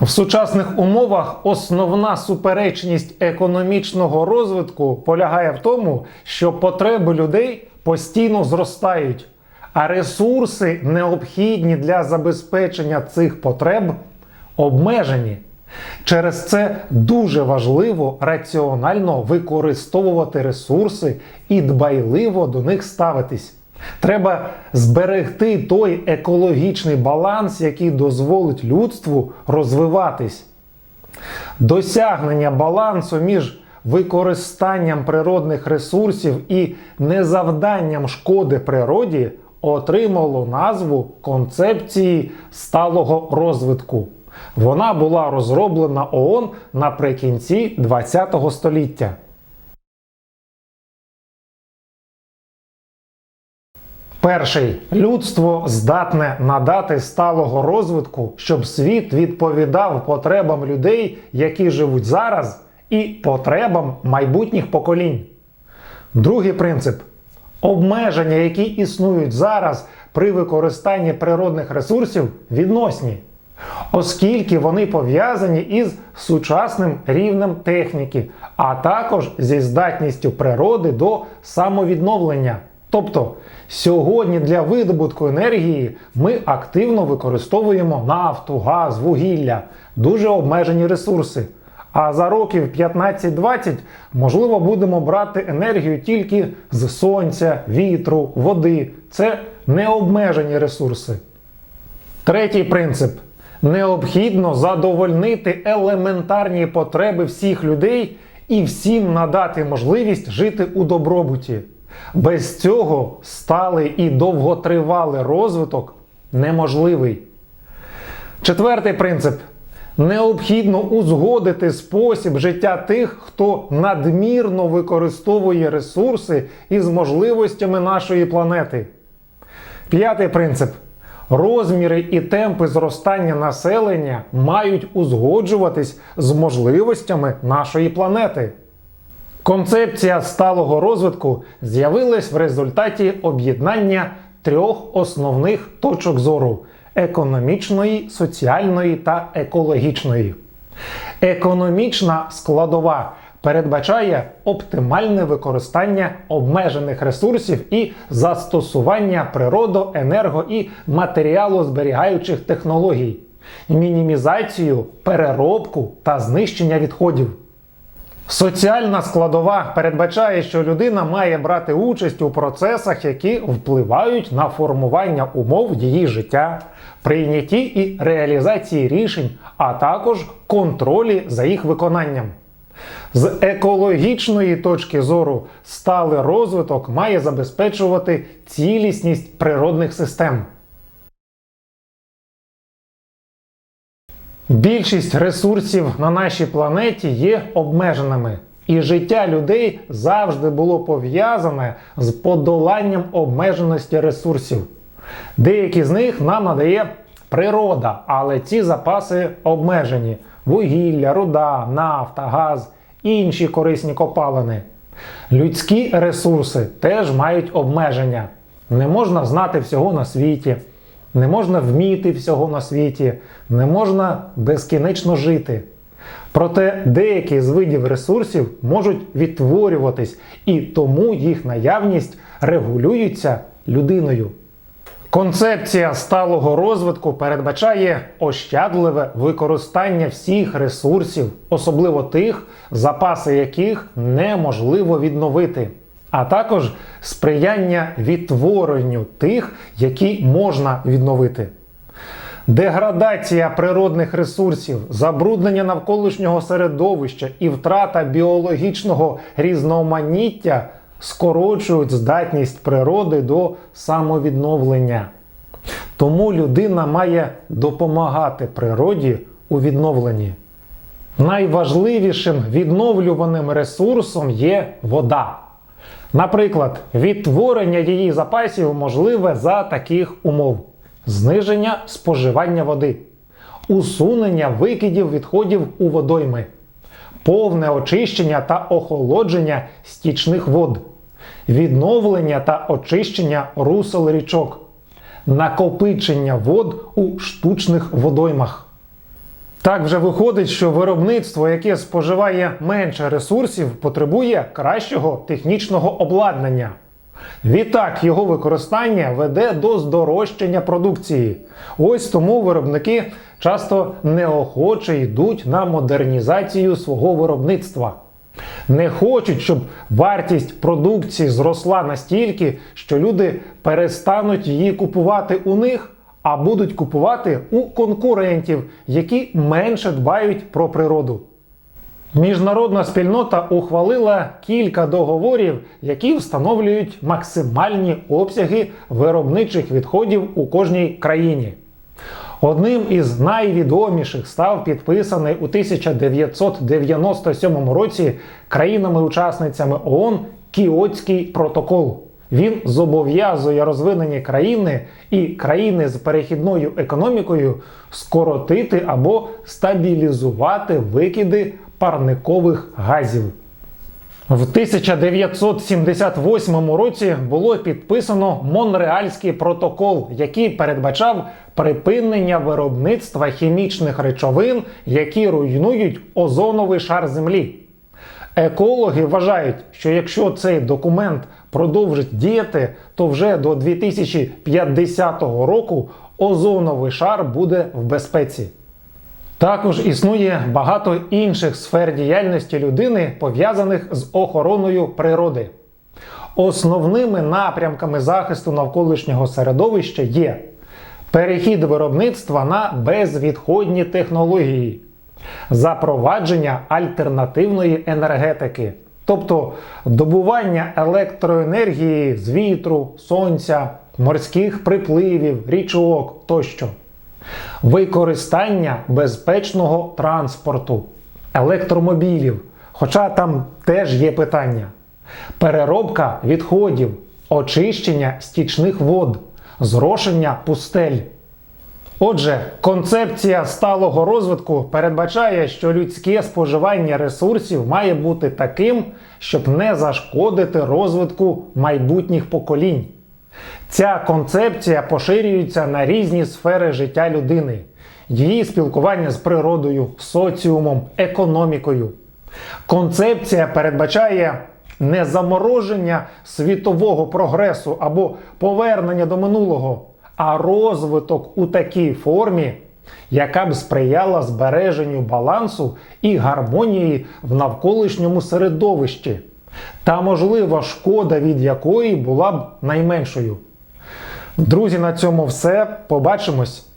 В сучасних умовах основна суперечність економічного розвитку полягає в тому, що потреби людей постійно зростають, а ресурси, необхідні для забезпечення цих потреб, обмежені. Через це дуже важливо раціонально використовувати ресурси і дбайливо до них ставитись. Треба зберегти той екологічний баланс, який дозволить людству розвиватись. Досягнення балансу між використанням природних ресурсів і незавданням шкоди природі отримало назву концепції сталого розвитку. Вона була розроблена ООН наприкінці ХХ століття. Перший людство здатне надати сталого розвитку, щоб світ відповідав потребам людей, які живуть зараз, і потребам майбутніх поколінь. Другий принцип обмеження, які існують зараз при використанні природних ресурсів, відносні, оскільки вони пов'язані із сучасним рівнем техніки, а також зі здатністю природи до самовідновлення. Тобто сьогодні для видобутку енергії ми активно використовуємо нафту, газ, вугілля, дуже обмежені ресурси. А за років 15-20 можливо будемо брати енергію тільки з сонця, вітру, води. Це необмежені ресурси. Третій принцип. Необхідно задовольнити елементарні потреби всіх людей і всім надати можливість жити у добробуті. Без цього сталий і довготривалий розвиток неможливий. Четвертий принцип. Необхідно узгодити спосіб життя тих, хто надмірно використовує ресурси із можливостями нашої планети. П'ятий принцип. Розміри і темпи зростання населення мають узгоджуватись з можливостями нашої планети. Концепція сталого розвитку з'явилась в результаті об'єднання трьох основних точок зору економічної, соціальної та екологічної. Економічна складова передбачає оптимальне використання обмежених ресурсів і застосування природо, енерго і матеріалозберігаючих технологій, мінімізацію, переробку та знищення відходів. Соціальна складова передбачає, що людина має брати участь у процесах, які впливають на формування умов її життя, прийнятті і реалізації рішень, а також контролі за їх виконанням. З екологічної точки зору сталий розвиток має забезпечувати цілісність природних систем. Більшість ресурсів на нашій планеті є обмеженими, і життя людей завжди було пов'язане з подоланням обмеженості ресурсів. Деякі з них нам надає природа, але ці запаси обмежені: вугілля, руда, нафта, газ, інші корисні копалини. Людські ресурси теж мають обмеження. Не можна знати всього на світі. Не можна вміти всього на світі, не можна безкінечно жити. Проте деякі з видів ресурсів можуть відтворюватись, і тому їх наявність регулюється людиною. Концепція сталого розвитку передбачає ощадливе використання всіх ресурсів, особливо тих, запаси яких неможливо відновити а також сприяння відтворенню тих, які можна відновити. Деградація природних ресурсів, забруднення навколишнього середовища і втрата біологічного різноманіття скорочують здатність природи до самовідновлення. Тому людина має допомагати природі у відновленні. Найважливішим відновлюваним ресурсом є вода. Наприклад, відтворення її запасів можливе за таких умов: зниження споживання води, усунення викидів відходів у водойми, повне очищення та охолодження стічних вод, відновлення та очищення русел річок, накопичення вод у штучних водоймах. Так вже виходить, що виробництво, яке споживає менше ресурсів, потребує кращого технічного обладнання. Відтак, його використання веде до здорожчання продукції. Ось тому виробники часто неохоче йдуть на модернізацію свого виробництва. Не хочуть, щоб вартість продукції зросла настільки, що люди перестануть її купувати у них, а будуть купувати у конкурентів, які менше дбають про природу. Міжнародна спільнота ухвалила кілька договорів, які встановлюють максимальні обсяги виробничих відходів у кожній країні. Одним із найвідоміших став підписаний у 1997 році країнами-учасницями ООН Кіотський протокол. Він зобов'язує розвинені країни і країни з перехідною економікою скоротити або стабілізувати викиди парникових газів. В 1978 році було підписано Монреальський протокол, який передбачав припинення виробництва хімічних речовин, які руйнують озоновий шар Землі. Екологи вважають, що якщо цей документ продовжить діяти, то вже до 2050 року озоновий шар буде в безпеці. Також існує багато інших сфер діяльності людини, пов'язаних з охороною природи. Основними напрямками захисту навколишнього середовища є перехід виробництва на безвідходні технології, запровадження альтернативної енергетики, тобто добування електроенергії з вітру, сонця, морських припливів, річок тощо. Використання безпечного транспорту, електромобілів, хоча там теж є питання, переробка відходів, очищення стічних вод, зрошення пустель. Отже, концепція сталого розвитку передбачає, що людське споживання ресурсів має бути таким, щоб не зашкодити розвитку майбутніх поколінь. Ця концепція поширюється на різні сфери життя людини, її спілкування з природою, соціумом, економікою. Концепція передбачає не замороження світового прогресу або повернення до минулого, а розвиток у такій формі, яка б сприяла збереженню балансу і гармонії в навколишньому середовищі, та можлива шкода від якої була б найменшою. Друзі, на цьому все. Побачимось!